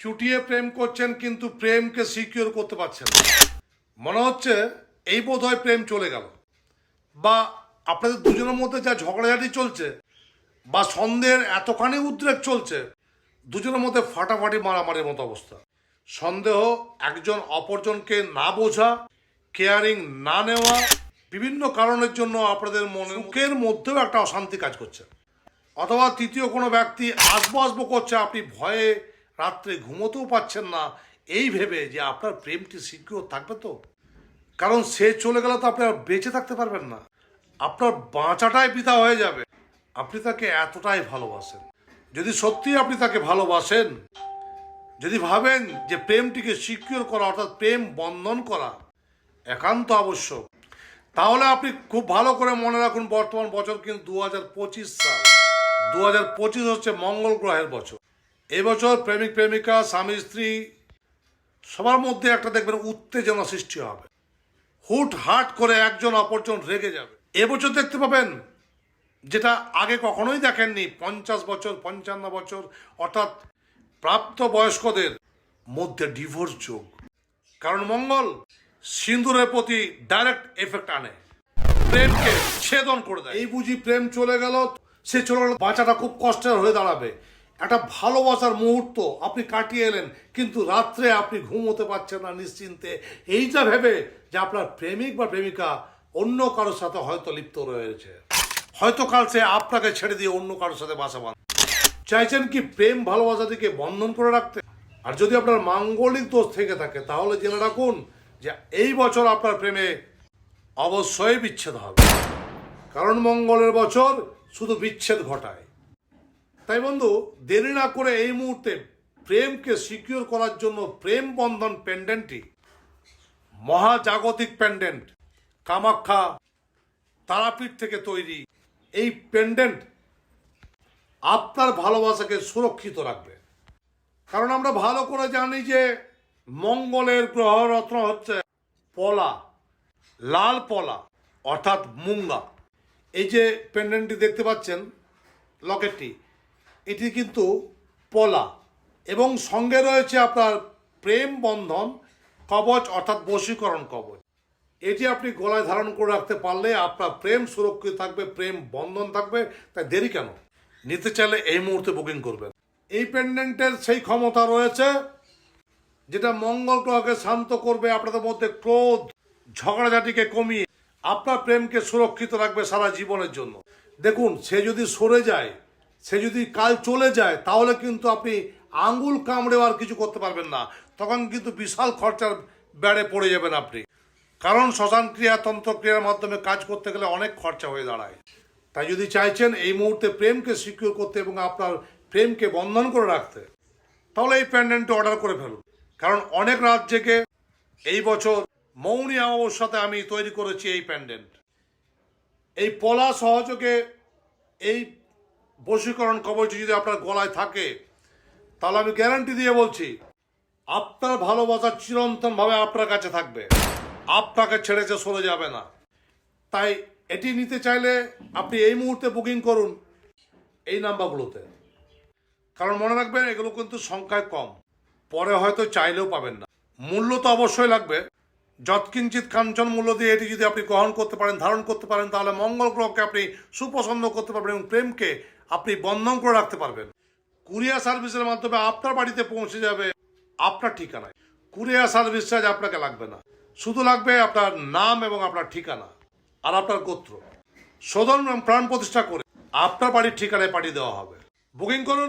চুটিয়ে প্রেম করছেন, কিন্তু প্রেমকে সিকিউর করতে পারছেন মনে হচ্ছে এই বোধ হয় প্রেম চলে গেল। বা আপনাদের দুজনের মধ্যে যা ঝগড়াঝাটি চলছে, বা সন্দেহের এতখানি উদ্রেক চলছে, দুজনের মধ্যে ফাটাফাটি মারামারির মতো অবস্থা। সন্দেহ একজন অপরজনকে না বোঝা কেয়ারিং না নেওয়া, বিভিন্ন কারণের জন্য আপনাদের মনে মুখের মধ্যেও একটা অশান্তি কাজ করছে। অথবা তৃতীয় কোনো ব্যক্তি আসব আসব করছে, আপনি ভয়ে রাত্রে ঘুমোতেও পাচ্ছেন না। এই ভেবে যে আপনার প্রেমটি সিকিউর থাকবে তো? কারণ সে চলে গেলে তো আপনি আর বেঁচে থাকতে পারবেন না। আপনার বাঁচাটাই পিতা হয়ে যাবে। আপনি তাকে এতটাই ভালোবাসেন। যদি সত্যি আপনি তাকে ভালোবাসেন, যদি ভাবেন যে প্রেমটিকে সিকিউর করা অর্থাৎ প্রেম বন্ধন করা একান্ত আবশ্যক, তাহলে আপনি খুব ভালো করে মনে রাখুন বর্তমান বছর কিন্তু দু হাজার পঁচিশ সাল। দু হাজার পঁচিশ হচ্ছে মঙ্গল গ্রহের বছর। এবছর প্রেমিক, প্রেমিকা, স্বামী, স্ত্রী, সবার মধ্যে একটা দেখবেন উত্তেজনা সৃষ্টি হবে। হুট হাট করে একজন অপরজন রেগে যাবে। এবছর দেখতে পাবেন, যেটা আগে কখনোই দেখেননি, পঞ্চাশ বছর, পঞ্চান্ন বছর, অর্থাৎ প্রাপ্ত বয়স্কদের মধ্যে ডিভোর্স যোগ। কারণ মঙ্গল সিন্দুরের প্রতি ডাইরেক্ট এফেক্ট আনে। প্রেমকে ছেদন করে দেয়। এই বুঝি প্রেম চলে গেল, সে চলে গেল বাঁচাটা খুব কষ্টের হয়ে দাঁড়াবে। একটা ভালোবাসার মুহূর্ত আপনি কাটিয়ে এলেন, কিন্তু রাত্রে আপনি ঘুমোতে পারছেন না নিশ্চিন্তে। এইটা ভেবে যে আপনার প্রেমিক বা প্রেমিকা অন্য কারোর সাথে হয়তো লিপ্ত রয়েছে। হয়তো কাল সে আপনাকে ছেড়ে দিয়ে অন্য কারোর সাথে বাসা বাঁধ। চাইছেন কি প্রেম ভালোবাসাটিকে বন্ধন করে রাখতে? আর যদি আপনার মাঙ্গলিক দোষ থেকে থাকে, তাহলে জেনে রাখুন যে এই বছর আপনার প্রেমে অবশ্যই বিচ্ছেদ হবে। কারণ মঙ্গলের বছর শুধু বিচ্ছেদ ঘটায়। তাই বন্ধু, দেরি না করে এই মুহূর্তে প্রেমকে সিকিউর করার জন্য প্রেম বন্ধন পেন্ডেন্টটি মহাজাগতিক পেন্ডেন্ট কামাখ্যা তারাপীঠ থেকে তৈরি এই পেন্ডেন্ট আপনার ভালোবাসাকে সুরক্ষিত রাখবে। কারণ আমরা ভালো করে জানি যে মঙ্গলের গ্রহ রত্ন হচ্ছে পলা, লাল পলা, অর্থাৎ মুঙ্গা। এই যে পেন্ডেন্টটি দেখতে পাচ্ছেন, লকেটটি এটি কিন্তু পলা। এবং সঙ্গে রয়েছে আপনার প্রেম বন্ধন, কবচ অর্থাৎ বশীকরণ কবচ। এটি আপনি গলায় ধারণ করে রাখতে পারলে আপনার প্রেম সুরক্ষিত থাকবে, প্রেম বন্ধন থাকবে, তাই দেরি কেন? নিতে চাইলে এই মুহূর্তে বুকিং করবেন। এই পেন্ডেন্টের সেই ক্ষমতা রয়েছে, যেটা মঙ্গল গ্রহকে শান্ত করবে, আপনাদের মধ্যে ক্রোধ, ঝগড়াঝাটিকে কমিয়ে আপনার প্রেমকে সুরক্ষিত রাখবে সারা জীবনের জন্য। দেখুন, সে যদি সরে যায় সে যদি কাল চলে যায়, তাহলে কিন্তু আপনি আঙ্গুল কামড়েও আর কিছু করতে পারবেন না। তখন কিন্তু বিশাল খরচার বেড়ে পড়ে যাবেন আপনি। কারণ শ্মশান ক্রিয়া, তন্ত্র ক্রিয়ার মাধ্যমে কাজ করতে গেলে অনেক খরচা হয়ে দাঁড়ায়। তাই যদি চাইছেন এই মুহূর্তে প্রেমকে সিকিউর করতে এবং আপনার প্রেমকে বন্ধন করে রাখতে, তাহলে এই প্যান্ডেন্টটি অর্ডার করে ফেলুন। কারণ অনেক রাত এই বছর মৌনী অমাবস্যাতে আমি তৈরি করেছি এই প্যান্ডেন্ট এই পলা সহযোগে এই বশীকরণ কবচ যদি আপনার গলায় থাকে, তাহলে আমি গ্যারান্টি দিয়ে বলছি, আপনার ভালোবাসা চিরন্তনভাবে আপনার কাছে থাকবে। আপনাকে ছেড়ে যে সরে যাবে না। তাই এটি নিতে চাইলে আপনি এই মুহূর্তে বুকিং করুন এই নাম্বারগুলোতে। কারণ মনে রাখবেন, এগুলো কিন্তু সংখ্যায় কম। পরে হয়তো চাইলেও পাবেন না। মূল্য তো অবশ্যই লাগবে। যৎকিঞ্চিত কাঞ্চন মূল্য দিয়ে এটি যদি আপনি গ্রহণ করতে পারেন, ধারণ করতে পারেন, তাহলে মঙ্গল গ্রহকে আপনি সুপছন্দ করতে পারবেন এবং প্রেমকে আপনি বন্ধন করে রাখতে পারবেন। কুরিয়ার সার্ভিসের মাধ্যমে আপনার বাড়িতে পৌঁছে যাবে আপনার ঠিকানায়। কুরিয়ার সার্ভিস চার্জ আপনাকে লাগবে না। শুধু লাগবে আপনার নাম এবং আপনার ঠিকানা আর আপনার গোত্র। সদন প্রাণ প্রতিষ্ঠা করে আপনার বাড়ির ঠিকানায় পাঠিয়ে দেওয়া হবে। বুকিং করুন